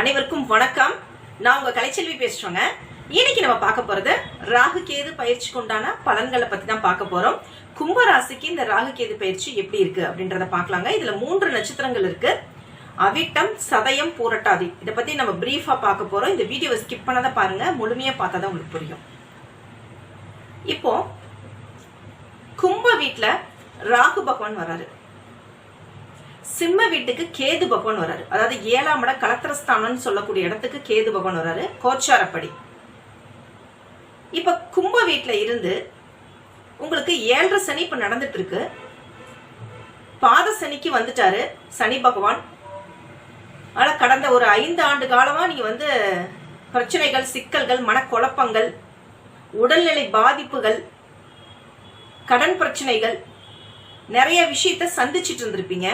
அனைவருக்கும் வணக்கம். நான் உங்க கலைச்செல்வி பேசுறேங்க. இன்னைக்கு நம்ம பார்க்க போறது ராகு கேது பயிற்சிக்கு உண்டான பலன்களை பத்தி தான் பார்க்க போறோம். கும்ப ராசிக்கு இந்த ராகு கேது பயிற்சி எப்படி இருக்கு அப்படின்றத பார்க்கலாங்க. இதுல மூன்று நட்சத்திரங்கள் இருக்கு. அவிட்டம் சதயம் பூரட்டாதி. இதை பத்தி நம்ம பிரீஃபா பார்க்க போறோம். இந்த வீடியோவை ஸ்கிப் பண்ணாத பாருங்க. முழுமையா பார்த்தா தான் உங்களுக்கு புரியும். இப்போ கும்ப வீட்டுல ராகு பகவான் வராரு சிம்ம வீட்டுக்கு கேது பகவான் வராரு. அதாவது ஏழாம் இடம் கலத்திரஸ்தானம்னு சொல்லக்கூடிய இடத்துக்கு கேது பகவான் வராரு. கோச்சாரப்படி. இப்ப கும்ப வீட்டுல இருந்து உங்களுக்கு ஏழரை சனி இப்ப நடந்துட்டு இருக்கு பாத சனிக்கு வந்துட்டாரு சனி பகவான். ஆனா கடந்த ஒரு ஐந்து ஆண்டு காலமா நீங்க வந்து பிரச்சனைகள் சிக்கல்கள் மனக்குழப்பங்கள் உடல்நிலை பாதிப்புகள் கடன் பிரச்சனைகள் நிறைய விஷயத்த சந்திச்சிட்டு இருந்திருப்பீங்க.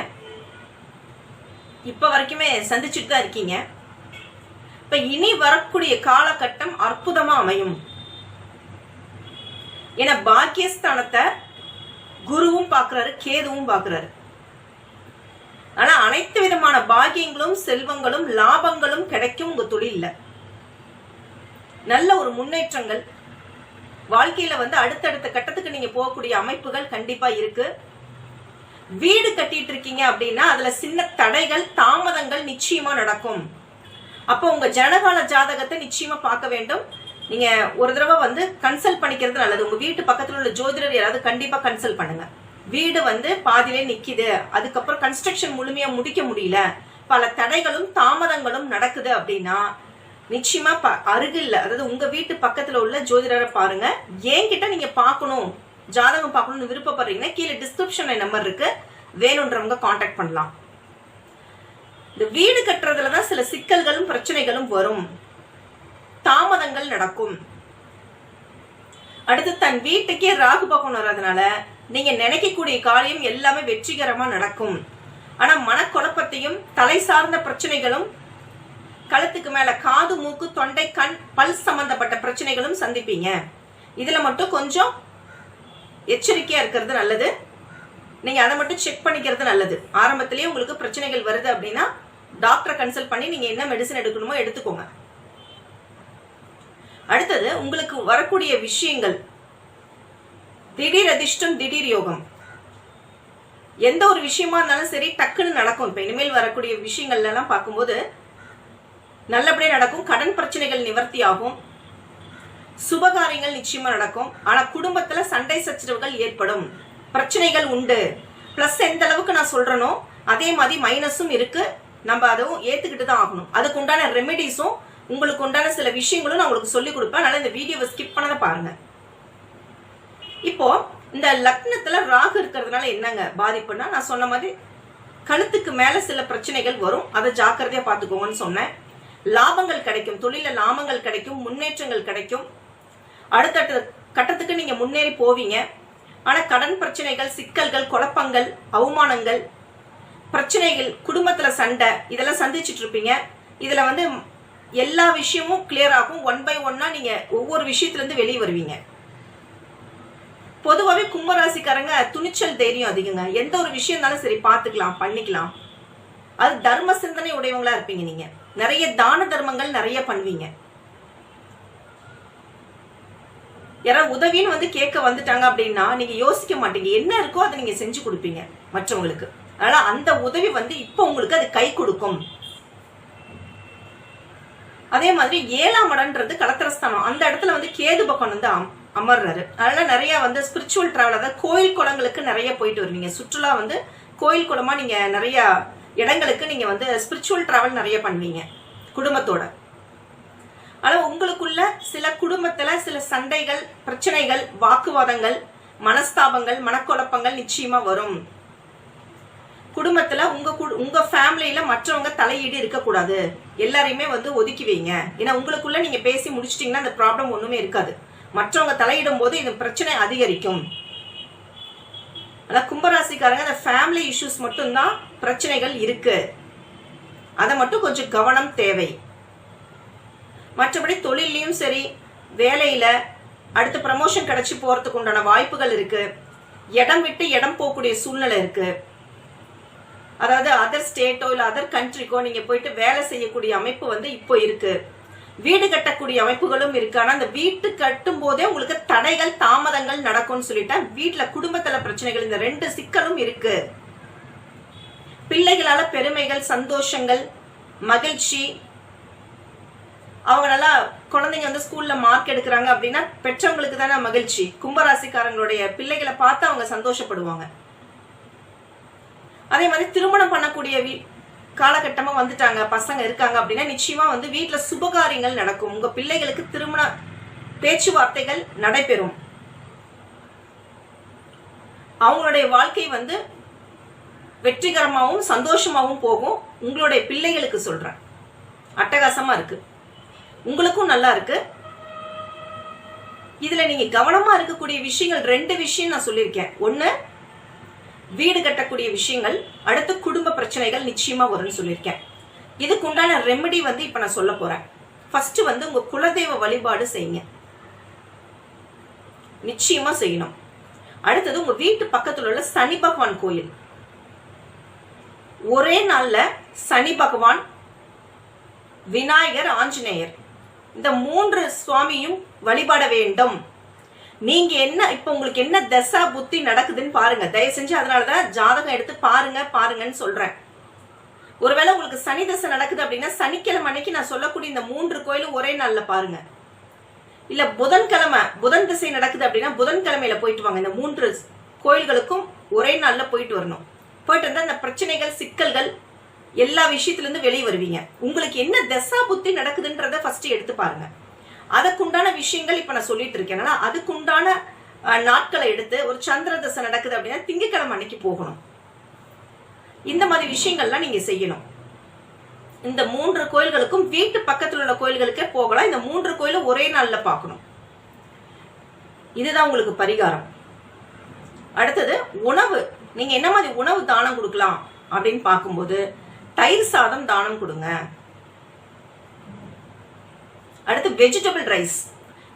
இப்ப வரைக்குமே சந்திச்சுட்டு தான் இருக்கீங்க. இப்ப இனி வரக்கூடிய காலகட்டம் அற்புதமா அமையும். ஏன்னா பாக்கியஸ்தானத்தை குருவும் பார்க்குறாரு கேதுவும் பார்க்குறாரு. ஆனா அனைத்து விதமான பாக்கியங்களும் செல்வங்களும் லாபங்களும் கிடைக்கும் உங்க தொழில்ல. நல்ல ஒரு முன்னேற்றங்கள். வாழ்க்கையில வந்து அடுத்தடுத்த கட்டத்துக்கு நீங்க போகக்கூடிய அமைப்புகள் கண்டிப்பா இருக்கு. வீடு கட்டிட்டு இருக்கீங்க அப்படின்னா அதுல சின்ன தடைகள் தாமதங்கள் நிச்சயமா நடக்கும். அப்போ உங்க ஜனகால ஜாதகத்தை நிச்சயமா பார்க்க வேண்டும். நீங்க ஒரு தடவை வந்து கன்சல்ட் பண்ணிக்கிறது நல்லது. உங்க வீட்டு பக்கத்துல உள்ள ஜோதிடர் யாராவது கண்டிப்பா கன்சல்ட் பண்ணுங்க. வீடு வந்து பாதியிலே நிக்குது. அதுக்கப்புறம் கன்ஸ்ட்ரக்ஷன் முழுமையா முடிக்க முடியல. பல தடைகளும் தாமதங்களும் நடக்குது அப்படின்னா நிச்சயமா ப அருகில் அதாவது உங்க வீட்டு பக்கத்துல உள்ள ஜோதிடரை பாருங்க. என்கிட்ட நீங்க பார்க்கணும். ஜாதகம் பார்க்கணும்னு விருப்பப்படுறீங்கன்னா கீழே டிஸ்கிரிப்ஷன்ல நம்பர் இருக்கு. வேணுன்றவங்க காண்டாக்ட் பண்ணலாம். இந்த வீடு கட்டுறதுல தான் சில சிக்கல்களும் பிரச்சனைகளும் வரும். தாமதங்கள் நடக்கும். அடுத்து தன் வீட்டுக்கே ராகு பகவான் வர்றதுனால நீங்க நினைக்கக்கூடிய காரியம் எல்லாமே வெற்றிகரமா நடக்கும். ஆனா மனக்குழப்பத்தையும் தலை சார்ந்த பிரச்சனைகளும் கழுத்துக்கு மேல காது மூக்கு தொண்டை கண் பல் சம்பந்தப்பட்ட பிரச்சனைகளும் சந்திப்பீங்க. இதுல மட்டும் கொஞ்சம் எச்சரிக்கையா இருக்கிறது நல்லது. நீங்க அதை மட்டும் செக் பண்ணிக்கிறது நல்லது. ஆரம்பத்திலேயே உங்களுக்கு பிரச்சனைகள் வருது அப்படின்னா டாக்டரை கன்சல்ட் பண்ணி நீங்க என்ன மெடிசன் எடுக்கணுமோ எடுத்துக்கோங்க. அடுத்தது உங்களுக்கு வரக்கூடிய விஷயங்கள். திடீர் அதிர்ஷ்டம் திடீர் யோகம். எந்த ஒரு விஷயமா இருந்தாலும் சரி டக்குன்னு நடக்கும். இப்ப இனிமேல் வரக்கூடிய விஷயங்கள்லாம் பார்க்கும்போது நல்லபடியாக நடக்கும். கடன் பிரச்சனைகள் நிவர்த்தி ஆகும். சுபகாரியங்கள் நிச்சயமா நடக்கும். ஆனா குடும்பத்துல சண்டை சச்சரவுகள் ஏற்படும். பிரச்சனைகள் உண்டு. பிளஸ் எந்த அளவுக்கு நான் சொல்றேனோ அதே மாதிரி மைனஸும் இருக்கு. நம்ம அதுவும் ஏத்துக்கிட்டு தான் ஆகணும். அதுக்கு உண்டான ரெமெடிஸும் உங்களுக்கு உண்டான சில விஷயங்களும் நான் உங்களுக்கு சொல்லி கொடுப்பேன். அதனால இந்த வீடியோவை ஸ்கிப் பண்ணத பாருங்க. இப்போ இந்த லக்னத்துல ராகு இருக்கிறதுனால என்னங்க பாதிப்புன்னா நான் சொன்ன மாதிரி கழுத்துக்கு மேல சில பிரச்சனைகள் வரும். அதை ஜாக்கிரதையா பாத்துக்கோங்கன்னு சொன்னேன். லாபங்கள் கிடைக்கும். தொழில லாபங்கள் கிடைக்கும். முன்னேற்றங்கள் கிடைக்கும். அடுத்தடுத்த கட்டத்துக்கு நீங்க முன்னேறி போவீங்க. ஆனா கடன் பிரச்சனைகள் சிக்கல்கள் குழப்பங்கள் அவமானங்கள் பிரச்சனைகள் குடும்பத்துல சண்டை இதெல்லாம் சந்திச்சுட்டு இருப்பீங்க. இதுல வந்து எல்லா விஷயமும் கிளியர் ஆகும். ஒன் பை ஒன்னா நீங்க ஒவ்வொரு விஷயத்துல இருந்து வெளியே வருவீங்க. பொதுவாகவே கும்பராசிக்காரங்க துணிச்சல் தைரியம் அதிகங்க. எந்த ஒரு விஷயம் இருந்தாலும் சரி பார்த்துக்கலாம் பண்ணிக்கலாம். அது தர்ம சிந்தனை உடையவங்களா இருப்பீங்க நீங்க. நிறைய தான தர்மங்கள் நிறைய பண்ணுவீங்க. யாராவது உதவின்னு வந்து கேட்க வந்துட்டாங்க அப்படின்னா நீங்க யோசிக்க மாட்டீங்க. என்ன இருக்கோ அதை நீங்க செஞ்சு கொடுப்பீங்க மற்றவங்களுக்கு. அதனால அந்த உதவி வந்து இப்போ உங்களுக்கு அது கை கொடுக்கும். அதே மாதிரி ஏழாம் இடம்ன்றது கலத்திரஸ்தானம். அந்த இடத்துல வந்து கேது பக்கம் வந்து அம்- அமர்றாரு. அதனால நிறைய வந்து ஸ்பிரிச்சுவல் டிராவல் அதாவது கோயில் குளங்களுக்கு நிறைய போயிட்டு வருவீங்க. சுற்றுலா வந்து கோயில் குளமா நீங்க நிறைய இடங்களுக்கு நீங்க வந்து ஸ்பிரிச்சுவல் டிராவல் நிறைய பண்ணுவீங்க. குடும்பத்தோட. ஆனா உங்களுக்குள்ள சில குடும்பத்துல சில சண்டைகள் பிரச்சனைகள் வாக்குவாதங்கள் மனஸ்தாபங்கள் மனக்குழப்பங்கள் நிச்சயமா வரும். குடும்பத்துல உங்க உங்க ஃபேமிலியில மற்றவங்க தலையீடு இருக்கக்கூடாது. எல்லாரையுமே வந்து ஒதுக்கி வைங்க. ஏன்னா உங்களுக்குள்ள நீங்க பேசி முடிச்சிட்டீங்கன்னா அந்த ப்ராப்ளம் ஒண்ணுமே இருக்காது. மற்றவங்க தலையிடும் போது இது பிரச்சனை அதிகரிக்கும். ஆனா கும்பராசிக்காரங்க அந்த ஃபேமிலி இஷ்யூஸ் மட்டும்தான் பிரச்சனைகள் இருக்கு. அதை மட்டும் கொஞ்சம் கவனம் தேவை. மற்றபடி தொழிலையும் சரி வேலையில அடுத்து ப்ரமோஷன் கிடைச்சி போறதுக்கு உண்டான வாய்ப்புகள் இருக்கு. இடம் விட்டு இடம் போகக்கூடிய சூழ்நிலை இருக்கு. அதாவது அதர் ஸ்டேட்டோ இல்ல அதர் கண்ட்ரிக்கோ நீங்க போயிட்டு வேலை செய்யக்கூடிய அமைப்பு வந்து இப்போ இருக்கு. வீடு கட்டக்கூடிய அமைப்புகளும் இருக்கு. ஆனா அந்த வீட்டு கட்டும் போதே உங்களுக்கு தடைகள் தாமதங்கள் நடக்கும்னு சொல்லிட்டேன் வீட்டுல குடும்பத்துல பிரச்சனைகள் இந்த ரெண்டு சிக்கலும் இருக்கு. பிள்ளைகளால பெருமைகள் சந்தோஷங்கள் மகிழ்ச்சி அவங்க நல்லா குழந்தைங்க வந்து ஸ்கூல்ல மார்க் எடுக்கிறாங்க அப்படின்னா பெற்றவங்களுக்கு தானே மகிழ்ச்சி. கும்பராசிக்காரங்களுடைய பிள்ளைகளை பார்த்து அவங்க சந்தோஷப்படுவாங்க. அதே மாதிரி திருமணம் பண்ணக்கூடிய வீ காலகட்டமா வந்துட்டாங்க பசங்க இருக்காங்க அப்படின்னா நிச்சயமா வந்து வீட்டுல சுபகாரியங்கள் நடக்கும். உங்க பிள்ளைகளுக்கு திருமண பேச்சுவார்த்தைகள் நடைபெறும். அவங்களுடைய வாழ்க்கை வந்து வெற்றிகரமாகவும் சந்தோஷமாகவும் போகும். உங்களுடைய பிள்ளைகளுக்கு சொல்றேன். அட்டகாசமா இருக்கு. உங்களுக்கும் நல்லா இருக்கு. இதுல நீங்க கவனமா இருக்கக்கூடிய விஷயங்கள் ரெண்டு விஷயம் நான் சொல்லியிருக்கேன். ஒண்ணு வீடு கட்டக்கூடிய விஷயங்கள் அடுத்து குடும்ப பிரச்சனைகள் நிச்சயமா வரும்னு சொல்லியிருக்கேன். இதுக்கு உண்டான ரெமெடி வந்து இப்ப நான் சொல்ல போறேன். ஃபர்ஸ்ட் வந்து உங்க குலதெய்வ வழிபாடு செய்யுங்க. நிச்சயமா செய்யணும். அடுத்தது உங்க வீட்டு பக்கத்துல உள்ள சனி பகவான் கோயில். ஒரே நாள்ல சனி பகவான் விநாயகர் ஆஞ்சநேயர். இந்த மூன்று சுவாமியும் வழிபட வேண்டும். நீங்க என்ன இப்ப உங்களுக்கு என்ன தசா புத்தி நடக்குதுன்னு பாருங்க. தயவு செஞ்சு அதனாலதான் ஜாதகம் எடுத்து பாருங்க பாருங்கன்னு சொல்றேன். ஒருவேளை உங்களுக்கு சனி தசை நடக்குது அப்படின்னா சனிக்கிழமை அன்னைக்கு நான் சொல்லக்கூடிய இந்த மூன்று கோயிலும் ஒரே நாள்ல பாருங்க. இல்ல புதன்கிழமை புதன் திசை நடக்குது அப்படின்னா புதன்கிழமையில போயிட்டு வாங்க. இந்த மூன்று கோயில்களுக்கும் ஒரே நாள்ல போயிட்டு வரணும். போயிட்டு வந்தா இந்த பிரச்சனைகள் சிக்கல்கள் எல்லா விஷயத்துல இருந்து வெளியே வருவீங்க. உங்களுக்கு என்ன தசா புத்தி நடக்குதுன்றத ஃபர்ஸ்ட் எடுத்து பாருங்க. அதுக்குண்டான விஷயங்கள் இப்ப நான் சொல்லிட்டு இருக்கேன். அதுக்குண்டான நாட்களை எடுத்து ஒரு சந்திர தசை நடக்குது அப்படின்னா திங்கக்கிழமை அன்னைக்கு போகணும். இந்த மாதிரி விஷயங்கள்லாம் நீங்க செய்யணும். இந்த மூன்று கோயில்களுக்கும் வீட்டு பக்கத்துல உள்ள கோயில்களுக்கே போகலாம். இந்த மூன்று கோயிலும் ஒரே நாள்ல பார்க்கணும். இதுதான் உங்களுக்கு பரிகாரம். அடுத்தது உணவு. நீங்க என்ன மாதிரி உணவு தானம் கொடுக்கலாம் அப்படின்னு பார்க்கும்போது தயிர் சாதம் தானம் கொடுங்க. அடுத்து வெஜிடபிள் ரைஸ்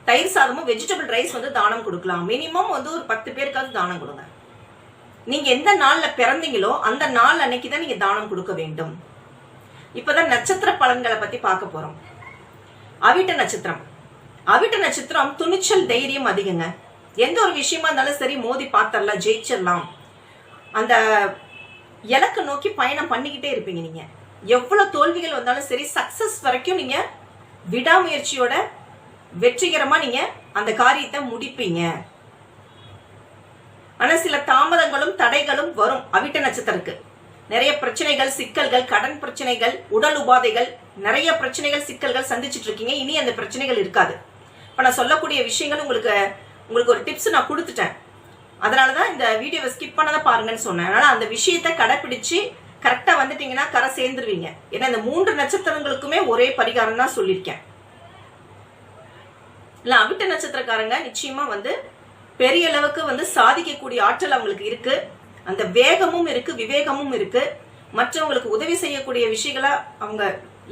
தயிர் சாதமும் வெஜிடபிள் ரைஸ் வந்து தானம் கொடுக்கலாம். மினிமம் வந்து ஒரு பத்து பேருக்காவது தானம் கொடுங்க. நீங்க எந்த நாள்ல பிறந்தீங்களோ அந்த நாள் அன்னைக்கு தான் நீங்க தானம் கொடுக்க வேண்டும். இப்பதான் நட்சத்திர பலன்களை பத்தி பார்க்க போறோம். அவிட்ட நட்சத்திரம். அவிட்ட நட்சத்திரம் துணிச்சல் தைரியம் அதிகங்க. எந்த ஒரு விஷயமா இருந்தாலும் சரி மோதி பார்த்தரலாம் ஜெயிச்சிடலாம். அந்த இலக்கு நோக்கி பயணம் பண்ணிக்கிட்டே இருப்பீங்க நீங்க. எவ்வளவு தோல்விகள் வந்தாலும் சரி சக்சஸ் வரைக்கும் நீங்க விடாமுயற்சியோட வெற்றிகரமா நீங்க அந்த காரியத்தை முடிப்பீங்க. ஆனா சில தாமதங்களும் தடைகளும் வரும். அவிட்ட நட்சத்திரத்துக்கு. நிறைய பிரச்சனைகள் சிக்கல்கள் கடன் பிரச்சனைகள் உடல் உபாதைகள் நிறைய பிரச்சனைகள் சிக்கல்கள் சந்திச்சுட்டு இருக்கீங்க. இனி அந்த பிரச்சனைகள் இருக்காது. இப்ப நான் சொல்லக்கூடிய விஷயங்கள் உங்களுக்கு உங்களுக்கு ஒரு டிப்ஸ் நான் கொடுத்துட்டேன். அதனால தான் இந்த வீடியோவை ஸ்கிப் பண்ணதை பாருங்கன்னு சொன்னேன். அதனால அந்த விஷயத்தை கடைப்பிடிச்சு கரெக்டா வந்துட்டீங்கன்னா கரை சேர்ந்துருவீங்க. ஏன்னா இந்த மூன்று நட்சத்திரங்களுக்குமே ஒரே பரிகாரம் தான் சொல்லியிருக்கேன். இல்லை அவிட்ட நட்சத்திரக்காரங்க நிச்சயமா வந்து பெரிய அளவுக்கு வந்து சாதிக்கக்கூடிய ஆற்றல் அவங்களுக்கு இருக்கு. அந்த வேகமும் இருக்கு விவேகமும் இருக்கு. மற்றவங்களுக்கு உதவி செய்யக்கூடிய விஷயங்களா அவங்க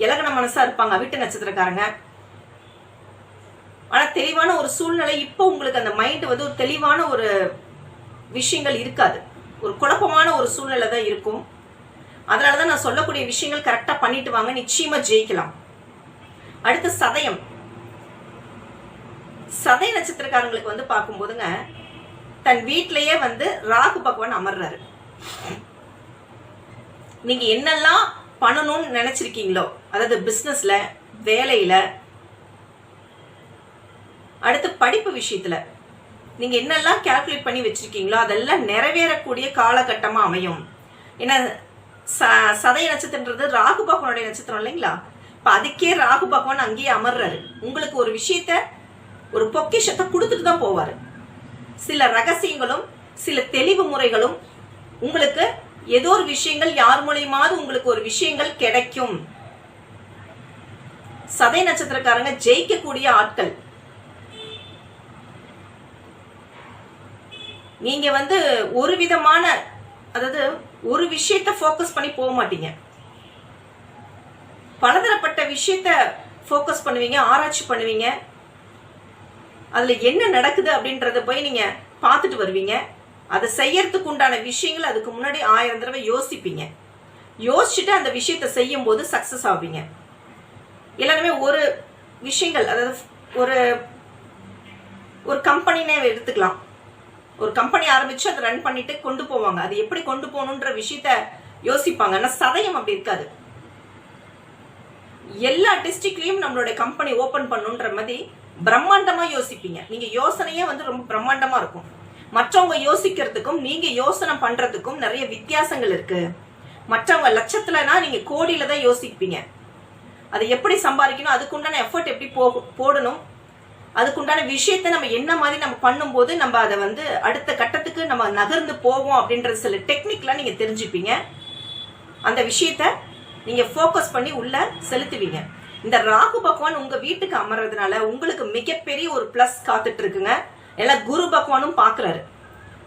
இலகன மனசா இருப்பாங்க அவிட்ட நட்சத்திரக்காரங்க. ஆனா தெளிவான ஒரு சூழ்நிலை இப்போ உங்களுக்கு அந்த மைண்ட் வந்து ஒரு தெளிவான ஒரு விஷயங்கள் இருக்காது. ஒரு குழப்பமான ஒரு சூழ்நிலை தான் இருக்கும். அதனாலதான் நான் சொல்லக்கூடிய விஷயங்கள் கரெக்டா பண்ணிட்டு வாங்க நிச்சயமா ஜெயிக்கலாம். அடுத்து சதயம். சதய நட்சத்திரக்காரங்களுக்கு வந்து பார்க்கும்போதுங்க தன் வீட்டிலேயே வந்து ராகு பகவான் அமர்றாரு. நீங்க என்னெல்லாம் பண்ணணும்னு நினைச்சிருக்கீங்களோ அதாவது பிசினஸ்ல வேலையில அடுத்து படிப்பு விஷயத்துல நீங்க என்னெல்லாம் கால்குலேட் பண்ணி வச்சிருக்கீங்களோ அதெல்லாம் நிறைவேறக்கூடிய காலகட்டமா அமையும். ஏன்னா ச- சதய நட்சத்திரன்றது ராகு பகவானுடைய நட்சத்திரம் இல்லைங்களா? இப்ப அதுக்கே ராகு பகவான் அங்கேயே அமர்றாரு. உங்களுக்கு ஒரு விஷயத்த ஒரு பொக்கிஷத்தை கொடுத்துட்டு தான் போவாரு. சில ரகசியங்களும் சில தெளிவு முறைகளும் உங்களுக்கு ஏதோ ஒரு விஷயங்கள் யார் மூலியமாவது உங்களுக்கு ஒரு விஷயங்கள் கிடைக்கும். சதய நட்சத்திரக்காரங்க ஜெயிக்கக்கூடிய ஆட்கள். நீங்க வந்து ஒரு விதமான அதாவது ஒரு விஷயத்த ஃபோக்கஸ் பண்ணி போக மாட்டீங்க. பலதரப்பட்ட விஷயத்த ஃபோக்கஸ் பண்ணுவீங்க ஆராய்ச்சி பண்ணுவீங்க. அதுல என்ன நடக்குது அப்படின்றத போய் நீங்க பார்த்துட்டு வருவீங்க. அதை செய்யறதுக்கு உண்டான விஷயங்கள் அதுக்கு முன்னாடி ஆயிரம் தடவை யோசிப்பீங்க. யோசிச்சுட்டு அந்த விஷயத்த செய்யும் போது சக்சஸ் ஆவீங்க. எல்லாருமே ஒரு விஷயங்கள் அதாவது ஒரு ஒரு கம்பெனினே எடுத்துக்கலாம். ஒரு கம்பெனி ஆரம்பிச்சு அதை ரன் பண்ணிட்டு கொண்டு போவாங்க. அது எப்படி கொண்டு போகணுன்ற விஷயத்த யோசிப்பாங்க. ஆனா சதயம் அப்படி இருக்காது. எல்லா டிஸ்ட்ரிக்ட்லயும் நம்மளுடைய கம்பெனி ஓபன் பண்ணுன்ற மாதிரி பிரம்மாண்டமா யோசிப்பீங்க. நீங்க யோசனையே வந்து ரொம்ப பிரம்மாண்டமா இருக்கும். மற்றவங்க யோசிக்கிறதுக்கும் நீங்க யோசனை பண்றதுக்கும் நிறைய வித்தியாசங்கள் இருக்கு. மற்றவங்க லட்சத்துலனா நீங்க கோடியில தான் யோசிப்பீங்க. அதை எப்படி சம்பாதிக்கணும் அதுக்குண்டான எஃபர்ட் எப்படி போ- போடணும் அதுக்குண்டான விஷயத்த நம்ம என்ன மாதிரி நம்ம பண்ணும்போது நம்ம அதை வந்து அடுத்த கட்டத்துக்கு நம்ம நகர்ந்து போவோம் அப்படின்ற சில டெக்னிக்லாம் நீங்க தெரிஞ்சுப்பீங்க. அந்த விஷயத்த நீங்க ஃபோக்கஸ் பண்ணி உள்ள செலுத்துவீங்க. இந்த ராகு பகவான் உங்க வீட்டுக்கு அமர்றதுனால உங்களுக்கு மிகப்பெரிய ஒரு பிளஸ் காத்துட்டு இருக்குங்க எல்லாம் குரு பகவானும் பாக்குறாரு.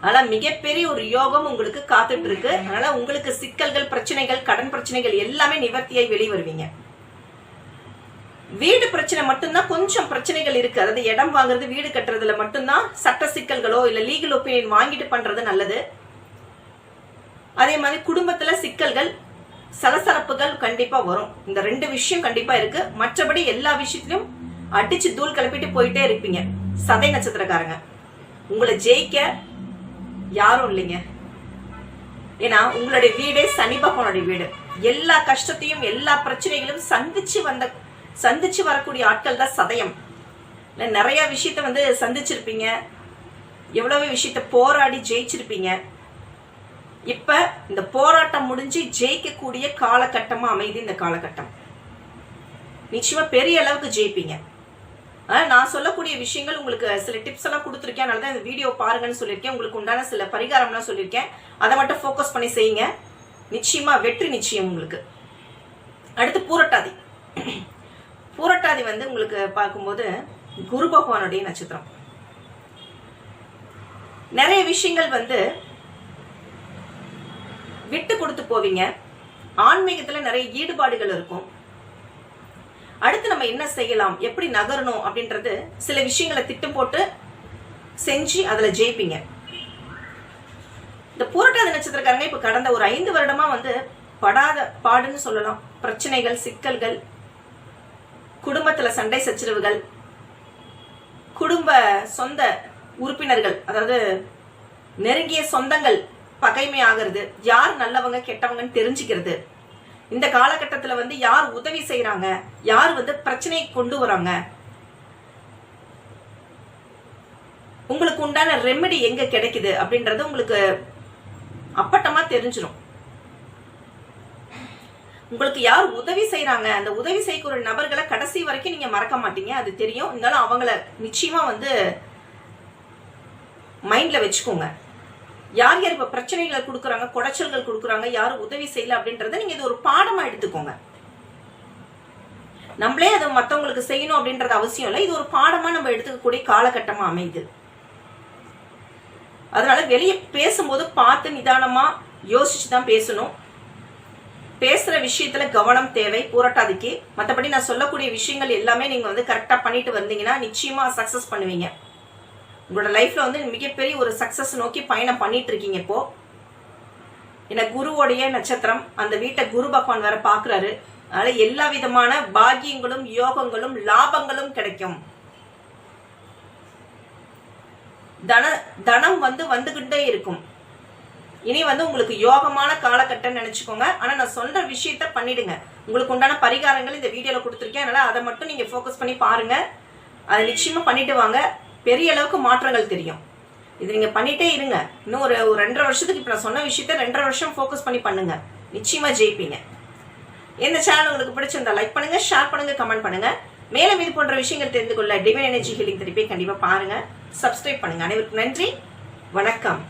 அதனால மிகப்பெரிய ஒரு யோகம் உங்களுக்கு காத்துட்டு இருக்கு அதனால உங்களுக்கு சிக்கல்கள் பிரச்சனைகள் கடன் பிரச்சனைகள் எல்லாமே நிவர்த்தியாய் வெளிவருவீங்க. வீடு பிரச்சனை மட்டும்தான் கொஞ்சம் பிரச்சனைகள் இருக்கு. அதாவது இடம் வாங்குறது வீடு கட்டுறதுல மட்டும்தான் சட்ட சிக்கல்களோ இல்ல லீகல் ஒப்பீனியன் வாங்கிட்டு பண்றது நல்லது. அதே மாதிரி குடும்பத்துல சிக்கல்கள் சலசலப்புகள் கண்டிப்பா வரும். இந்த ரெண்டு விஷயம் கண்டிப்பா இருக்கு. மற்றபடி எல்லா விஷயத்திலும் அடிச்சு தூள் கிளப்பிட்டு போயிட்டே இருப்பீங்க. சதை நட்சத்திரக்காரங்க. உங்களை ஜெயிக்க யாரும் இல்லைங்க. ஏன்னா உங்களுடைய வீடே சனி பகவானுடைய வீடு. எல்லா கஷ்டத்தையும் எல்லா பிரச்சனைகளும் சந்திச்சு வந்த சந்திச்சு வரக்கூடிய ஆட்கள் தான் சதயம். இல்லை நிறைய விஷயத்த வந்து சந்திச்சிருப்பீங்க. எவ்வளவு விஷயத்த போராடி ஜெயிச்சிருப்பீங்க. இப்ப இந்த போராட்டம் முடிஞ்சு ஜெயிக்கக்கூடிய காலகட்டமா அமைதி இந்த காலகட்டம். நிச்சயமா பெரிய அளவுக்கு ஜெயிப்பீங்க. நான் சொல்லக்கூடிய விஷயங்கள் உங்களுக்கு சில டிப்ஸ் எல்லாம் கொடுத்துருக்கேன். அதனால தான் இந்த வீடியோ பாருங்கன்னு சொல்லியிருக்கேன். உங்களுக்கு உண்டான சில பரிகாரம்லாம் சொல்லியிருக்கேன். அதை மட்டும் ஃபோக்கஸ் பண்ணி செய்யுங்க. நிச்சயமா வெற்றி நிச்சயம் உங்களுக்கு. அடுத்து பூரட்டாதி. பூரட்டாதி வந்து உங்களுக்கு பார்க்கும்போது குரு பகவானுடைய நட்சத்திரம். நிறைய விஷயங்கள் வந்து விட்டு கொடுத்து போவீங்க. ஆன்மீகத்துல நிறைய ஈடுபாடுகள் இருக்கும். அடுத்து நம்ம என்ன செய்யலாம்? எப்படி நகரணும்? அப்படின்றது சில விஷயங்களை திட்டம் போட்டு செஞ்சு அதுல ஜெயிப்பீங்க. இந்த பூரட்டாதி நட்சத்திரக்காரங்க இப்ப கடந்த ஒரு ஐந்து வருடமா வந்து படாத பாடுன்னு சொல்லலாம். பிரச்சனைகள் சிக்கல்கள் குடும்பத்துல சண்டை சச்சரவுகள் குடும்ப சொந்த உறுப்பினர்கள் அதாவது நெருங்கிய சொந்தங்கள் பகைமை ஆகிறது யார் நல்லவங்க கெட்டவங்கன்னு தெரிஞ்சுக்கிறது. இந்த காலகட்டத்துல வந்து யார் உதவி செய்யறாங்க யார் வந்து பிரச்சனையை கொண்டு வராங்க உங்களுக்கு உண்டான ரெமெடி எங்க கிடைக்குது அப்படின்றது உங்களுக்கு அப்பட்டமா தெரிஞ்சிடும் உங்களுக்கு யார் உதவி செய்யறாங்க அந்த உதவி செய்யக்கூடிய நபர்களை கடைசி வரைக்கும் நீங்க மறக்க மாட்டீங்க. அது தெரியும். இருந்தாலும் அவங்கள நிச்சயமா வந்து மைண்ட்ல வச்சுக்கோங்க. யார் யார் இப்ப பிரச்சனைகளை கொடுக்குறாங்க குடைச்சல்கள் கொடுக்குறாங்க யார் உதவி செய்யல அப்படின்றத நீங்க இது ஒரு பாடமா எடுத்துக்கோங்க. நம்மளே அதை மத்தவங்களுக்கு செய்யணும் அப்படின்றது அவசியம் இல்லை. இது ஒரு பாடமா நம்ம எடுத்துக்கக்கூடிய காலகட்டமா அமையுது. அதனால வெளியே பேசும்போது பார்த்து நிதானமா யோசிச்சு தான் பேசணும். பேசுற விஷயத்துல கவனம் தேவை போராட்டாதிக்கு மத்தபடி நான் சொல்லக்கூடிய விஷயங்கள் எல்லாமே நீங்க வந்து கரெக்டா பண்ணிட்டு வந்தீங்கன்னா நிச்சயமா சக்சஸ் பண்ணுவீங்க. உங்களோட லைஃப்ல வந்து மிகப்பெரிய ஒரு சக்சஸ் நோக்கி பயணம் பண்ணிட்டு இருக்கீங்க இப்போ. ஏன்னா குருவோடைய நட்சத்திரம் அந்த வீட்டை குரு பகவான் வேற பாக்குறாரு. அதனால எல்லா விதமான பாக்கியங்களும் யோகங்களும் லாபங்களும் கிடைக்கும். தன தனம் வந்து வந்துகிட்டே இருக்கும். இனி வந்து உங்களுக்கு யோகமான காலகட்டம் நினைச்சுக்கோங்க. ஆனா நான் சொல்ற விஷயத்த பண்ணிடுங்க. உங்களுக்கு உண்டான பரிகாரங்கள் இந்த வீடியோல கொடுத்துருக்கேன். அதனால அதை மட்டும் நீங்க ஃபோக்கஸ் பண்ணி பாருங்க. அதை நிச்சயமா பண்ணிட்டு வாங்க. பெரிய அளவுக்கு மாற்றங்கள் தெரியும். இது நீங்க பண்ணிட்டே இருங்க. இன்னும் ஒரு ஒரு ரெண்டரை வருஷத்துக்கு இப்ப நான் சொன்ன விஷயத்த ரெண்டரை வருஷம் ஃபோக்கஸ் பண்ணி பண்ணுங்க. நிச்சயமா ஜெயிப்பீங்க. இந்த சேனல் உங்களுக்கு பிடிச்சிருந்தா லைக் பண்ணுங்க ஷேர் பண்ணுங்க கமெண்ட் பண்ணுங்க. மேலும் இது போன்ற விஷயங்கள் தெரிந்து கொள்ள டிவைன் எனர்ஜி ஹீலிங் திருப்பி கண்டிப்பா பாருங்க. சப்ஸ்கிரைப் பண்ணுங்க. அனைவருக்கும் நன்றி. வணக்கம்.